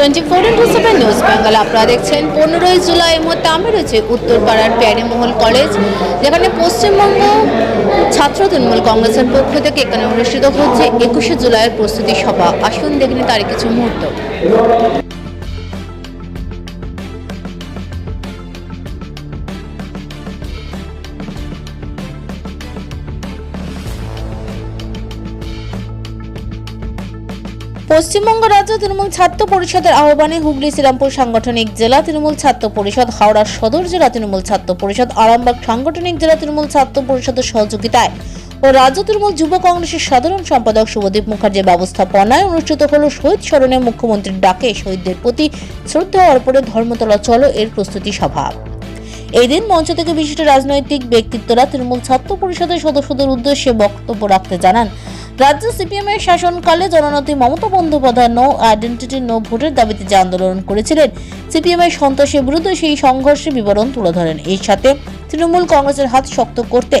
Twenty four into seven news Bengal. আপনারা দেখছেন পনেরোই জুলাই এই মুহূর্তে আমি রয়েছে উত্তরপাড়ার প্যারিমহল কলেজ, যেখানে পশ্চিমবঙ্গ ছাত্র তৃণমূল কংগ্রেসের পক্ষ থেকে এখানে অনুষ্ঠিত হচ্ছে একুশে জুলাইয়ের প্রস্তুতি সভা। আসুন দেখিনি তার কিছু মুহূর্ত। পশ্চিমবঙ্গ রাজ্য তৃণমূল ছাত্র পরিষদের আহ্বানে হুগলি শ্রীরামপুর সাংগঠনিক জেলা তৃণমূল ছাত্র পরিষদ হাওড়া সদর জেলা তৃণমূল ছাত্র পরিষদ, আরামবাগ সাংগঠনিক জেলা তৃণমূল ছাত্র পরিষদের সহযোগিতায় ও রাজ্য তৃণমূল যুব কংগ্রেসের সাধারণ সম্পাদক শুভদীপ মুখার্জির ব্যবস্থাপনায় অনুষ্ঠিত হল শহীদ স্মরণে মুখ্যমন্ত্রীর ডাকে শহীদদের প্রতি শ্রদ্ধা অর্পণে ধর্মতলা চলো এর প্রস্তুতি সভা। এই দিন মঞ্চ থেকে বিশিষ্ট রাজনৈতিক ব্যক্তিত্বরা তৃণমূল ছাত্র পরিষদের সদস্যদের উদ্দেশ্যে বক্তব্য রাখতে জানান রাজ্য সিপিএম এর শাসনকালে জননেত্রী Mamata Bandyopadhyay no identity no ভোটের দাবিতে যে আন্দোলন করেছিলেন সিপিএম এর সন্ত্রাসের বিরুদ্ধে সেই সংঘর্ষের বিবরণ তুলে ধরেন। এর সাথে তৃণমূল কংগ্রেসের হাত শক্ত করতে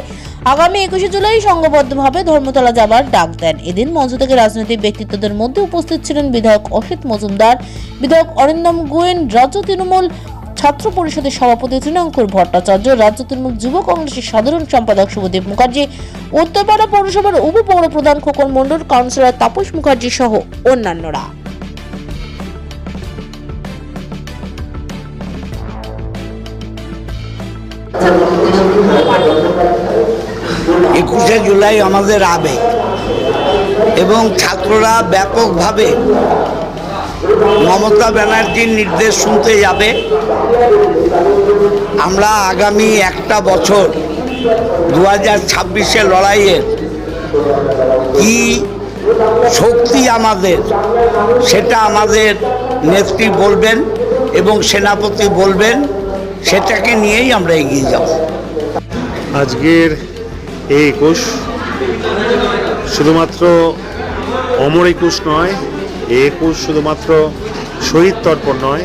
আগামী একুশে জুলাই সংঘবদ্ধভাবে ধর্মতলা যাবার ডাক দেন। এদিন মঞ্চ থেকে রাজনৈতিক ব্যক্তিত্বদের মধ্যে উপস্থিত ছিলেন বিধায়ক অসিত মজুমদার, বিধায়ক অরিন্দম গোয়েন, রাজ্য তৃণমূল ছাত্র পরিষদের সভাপতি তৃণাঙ্কুর ভট্টাচার্য, রাজ্য তৃণমূল যুব কংগ্রেসের সাধারণ সম্পাদক শুভদীপ মুখার্জি, উত্তরপাড়া পৌরসভার উপপৌর প্রধান খোকন মণ্ডল, কাউন্সিলর তাপস মুখার্জি সহ অন্যান্যরা। একুশে জুলাই আমাদের আবেগ এবং ছাত্ররা ব্যাপকভাবে মমতা ব্যানার্জির নির্দেশ শুনতে যাবে। আমরা আগামী একটা বছর দু হাজার ছাব্বিশে লড়াইয়ের কি শক্তি আমাদের সেটা আমাদের নেত্রী বলবেন এবং সেনাপতি বলবেন, সেটাকে নিয়েই আমরা এগিয়ে যাব। আজকের এই একুশ শুধুমাত্র অমর একুশ নয় এই একুশ শুধুমাত্র শহীদ তর্পণ নয়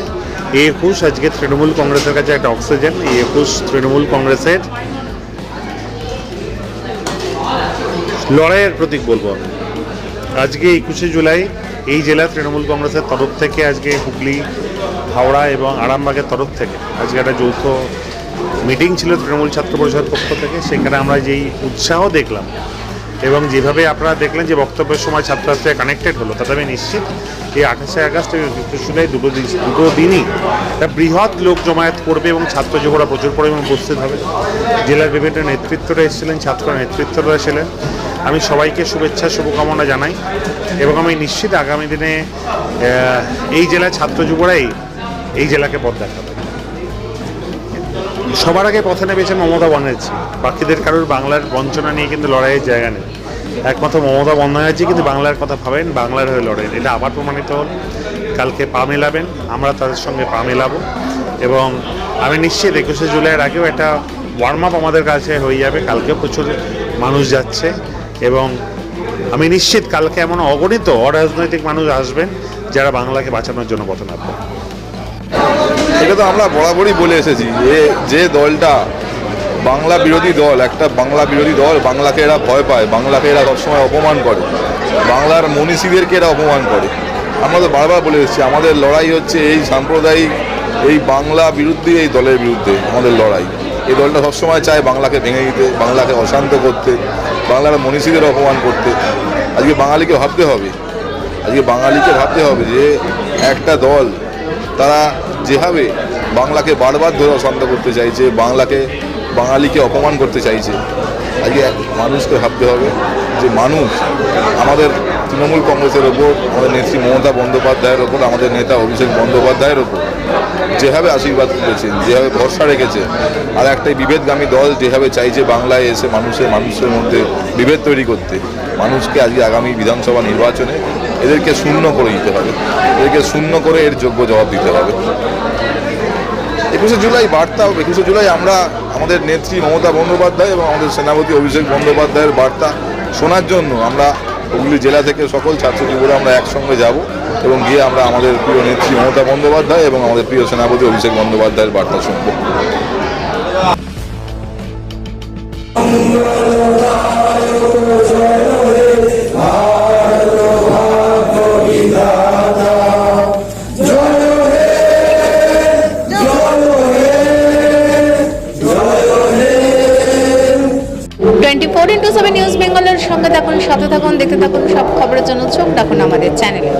এই একুশ আজকে তৃণমূল কংগ্রেসের কাছে একটা অক্সিজেন, এই একুশ তৃণমূল কংগ্রেসের লড়াইয়ের প্রতীক বলব আজকে একুশে জুলাই এই জেলা তৃণমূল কংগ্রেসের তরফ থেকে আজকে হুগলি, হাওড়া এবং আরামবাগের তরফ থেকে আজকে একটা যৌথ মিটিং ছিল তৃণমূল ছাত্র পরিষদ পক্ষ থেকে, সেখানে আমরা যেই উৎসাহ দেখলাম এবং যেভাবে আপনারা দেখলেন যে বক্তব্যের সময় ছাত্রছাত্রীরা কানেক্টেড হলো, তাতে আমি নিশ্চিত এই আঠাশে আগস্ট এবং একুশে জুলাই দুটো দিন, দুটো দিনই একটা বৃহৎ লোক জমায়েত করবে এবং ছাত্র যুবরা প্রচুর পরিমাণে উপস্থিত হবে। জেলার বিভিন্ন নেতৃত্বরা এসেছিলেন, ছাত্র নেতৃত্বরা ছিলেন আমি সবাইকে শুভেচ্ছা, শুভকামনা জানাই এবং আমি নিশ্চিত আগামী দিনে এই জেলার ছাত্র যুবরাই এই জেলাকে পথ দেখাবে। সবার আগে পথে নেমেছে মমতা ব্যানার্জি বাকিদের কারোর বাংলার বঞ্চনা নিয়ে কিন্তু লড়াইয়ের জায়গা নেই। একমাত্র মমতা বন্দ্যোপাধ্যায় কিন্তু বাংলার কথা ভাবেন, বাংলার হয়ে লড়েন। এটা আবার প্রমাণিত হল। কালকে পা মেলাবেন, আমরা তাদের সঙ্গে পা মেলাবো। এবং আমি নিশ্চিত একুশে জুলাইয়ের আগেও একটা ওয়ার্ম আপ আমাদের কাছে হয়ে যাবে। কালকে প্রচুর মানুষ যাচ্ছে। এবং আমি নিশ্চিত কালকে এমন অগণিত অরাজনৈতিক মানুষ আসবেন যারা বাংলাকে বাঁচানোর জন্য পথ নামবে। এটা তো আমরা বরাবরই বলে এসেছি যে যে দলটা বাংলা বিরোধী দল, একটা বাংলা বিরোধী দল, বাংলাকে এরা ভয় পায়, বাংলাকে এরা সবসময় অপমান করে। বাংলার মনীষীদেরকে এরা অপমান করে। আমরা তো বারবার বলে এসেছি, আমাদের লড়াই হচ্ছে এই সাম্প্রদায়িক, এই বাংলা বিরুদ্ধে, এই দলের বিরুদ্ধে আমাদের লড়াই। এই দলটা সবসময় চায় বাংলাকে ভেঙে দিতে, বাংলাকে অশান্ত করতে, বাংলার মনীষীদের অপমান করতে। আজকে বাঙালিকে ভাবতে হবে, আজকে বাঙালিকে ভাবতে হবে যে একটা দল তারা যেভাবে বাংলাকে বারবার ধরে অশান্ত করতে চাইছে, বাংলাকে, বাঙালিকে অপমান করতে চাইছে আজকে মানুষকে ভাবতে হবে যে মানুষ আমাদের তৃণমূল কংগ্রেসের ওপর, আমাদের নেত্রী মমতা বন্দ্যোপাধ্যায়ের ওপর, আমাদের নেতা অভিষেক বন্দ্যোপাধ্যায়ের ওপর যেভাবে আশীর্বাদ করেছেন, যেভাবে ভরসা রেখেছে, আর একটাই বিভেদগামী দল যেভাবে চাইছে বাংলায় এসে মানুষের মানুষের মধ্যে বিভেদ তৈরি করতে। মানুষকে আজকে আগামী বিধানসভা নির্বাচনে এদেরকে শূন্য করে দিতে হবে। এদেরকে শূন্য করে এর যোগ্য জবাব দিতে হবে। একুশে জুলাই বার্তা, একুশে জুলাই আমরা আমাদের নেত্রী মমতা বন্দ্যোপাধ্যায় এবং আমাদের সেনাপতি অভিষেক বন্দ্যোপাধ্যায়ের বার্তা শোনার জন্য আমরা হুগলি জেলা থেকে সকল ছাত্র যুবরা আমরা একসঙ্গে যাব এবং গিয়ে আমরা আমাদের প্রিয় নেত্রী মমতা বন্দ্যোপাধ্যায় এবং আমাদের প্রিয় সেনাপতি অভিষেক বন্দ্যোপাধ্যায়ের বার্তা শুনব। সেভেন নিউজ বেঙ্গলের সঙ্গে থাকুন, সাথে থাকুন, দেখতে থাকুন সব খবরের জন্য চোখ রাখুন আমাদের চ্যানেলে।